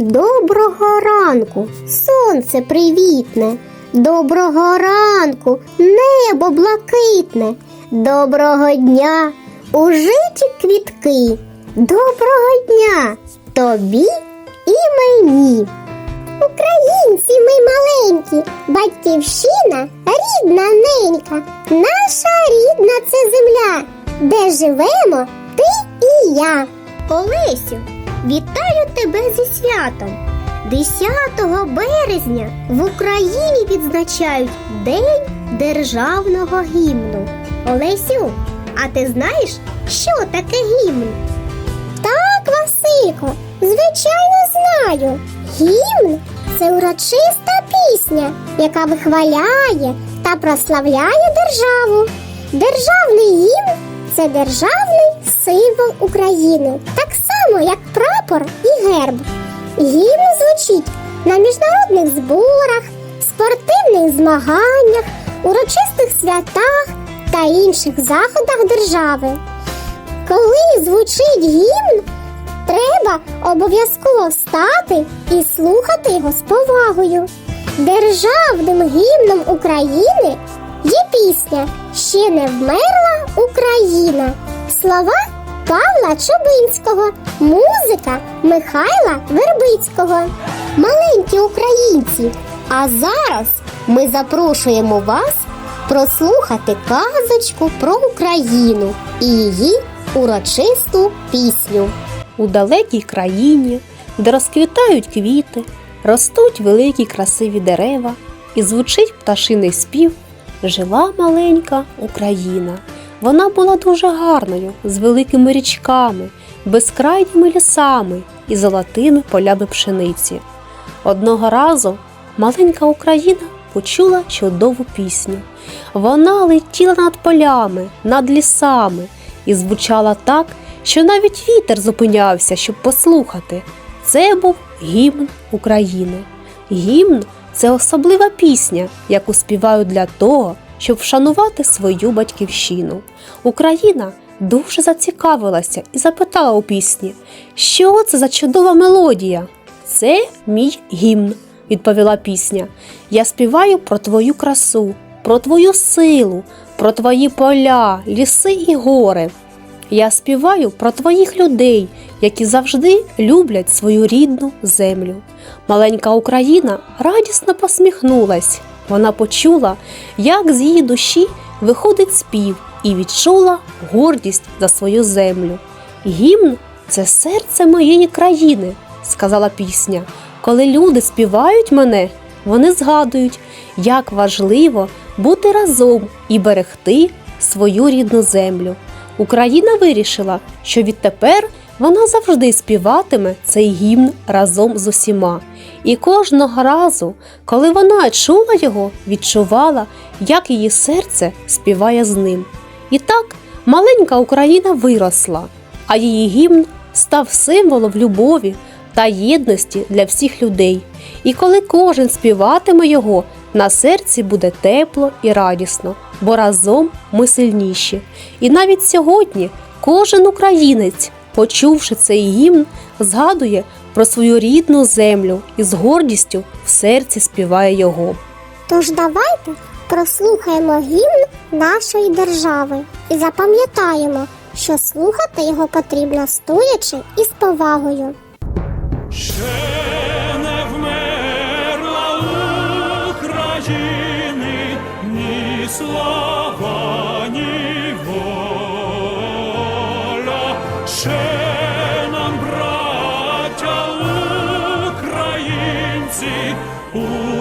Доброго ранку, сонце привітне. Доброго ранку, небо блакитне. Доброго дня, у житті квітки. Доброго дня тобі і мені. Українці ми маленькі, батьківщина рідна ненька, наша рідна це земля, де живемо ти і я. Олесю, вітаю тебе зі святом. 10 березня в Україні відзначають День державного гімну. Олесю, а ти знаєш, що таке гімн? Так, Василько, звичайно знаю. Гімн це урочиста пісня, яка вихваляє та прославляє державу. Державний гімн це державний символ України, так само як прапор і герб. Гімн звучить на міжнародних зборах, спортивних змаганнях, урочистих святах та інших заходах держави. Коли звучить гімн, треба обов'язково встати і слухати його з повагою. Державним гімном України є пісня Ще не вмерла Україна. Слова Павла Чубинського, музика Михайла Вербицького. Маленькі українці. А зараз ми запрошуємо вас прослухати казочку про Україну і її урочисту пісню. у далекій країні, де розквітають квіти, ростуть великі красиві дерева, і звучить пташиний спів, жила маленька Україна. Вона була дуже гарною, з великими річками, безкрайніми лісами і золотими полями пшениці. Одного разу маленька Україна почула чудову пісню. Вона летіла над полями, над лісами і звучала так, що навіть вітер зупинявся, щоб послухати. Це був гімн України. Гімн це особлива пісня, яку співають для того, щоб вшанувати свою батьківщину. Україна дуже зацікавилася і запитала у пісні, що це за чудова мелодія? Це мій гімн, відповіла пісня. Я співаю про твою красу, про твою силу, про твої поля, ліси і гори. Я співаю про твоїх людей, які завжди люблять свою рідну землю. Маленька Україна радісно посміхнулась. Вона почула, як з її душі виходить спів і відчула гордість за свою землю. Гімн це серце моєї країни, сказала пісня. Коли люди співають мене, вони згадують, як важливо бути разом і берегти свою рідну землю. Україна вирішила, що відтепер вона завжди співатиме цей гімн разом з усіма. І кожного разу, коли вона чула його, відчувала, як її серце співає з ним. І так маленька Україна виросла, а її гімн став символом любові та єдності для всіх людей. І коли кожен співатиме його, на серці буде тепло і радісно, бо разом ми сильніші. І навіть сьогодні кожен українець, почувши цей гімн, згадує про свою рідну землю і з гордістю в серці співає його. Тож давайте прослухаємо гімн нашої держави і запам'ятаємо, що слухати його потрібно стоячи і з повагою.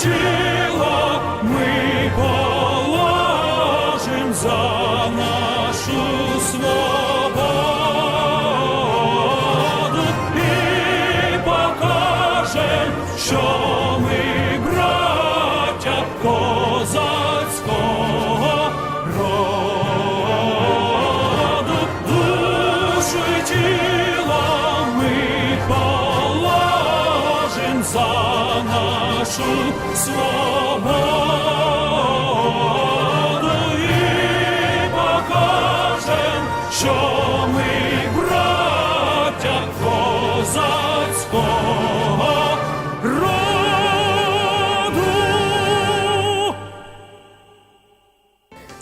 Jesus. Нашу свободу і покажем, що ми браття козацького роду.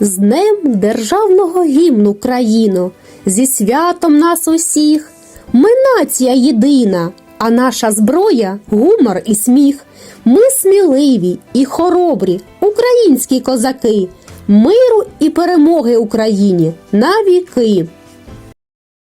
З Днем Державного гімну країно, зі святом нас усіх. Ми нація єдина, а наша зброя гумор і сміх. Ми сміливі і хоробрі, українські козаки, миру і перемоги Україні на віки.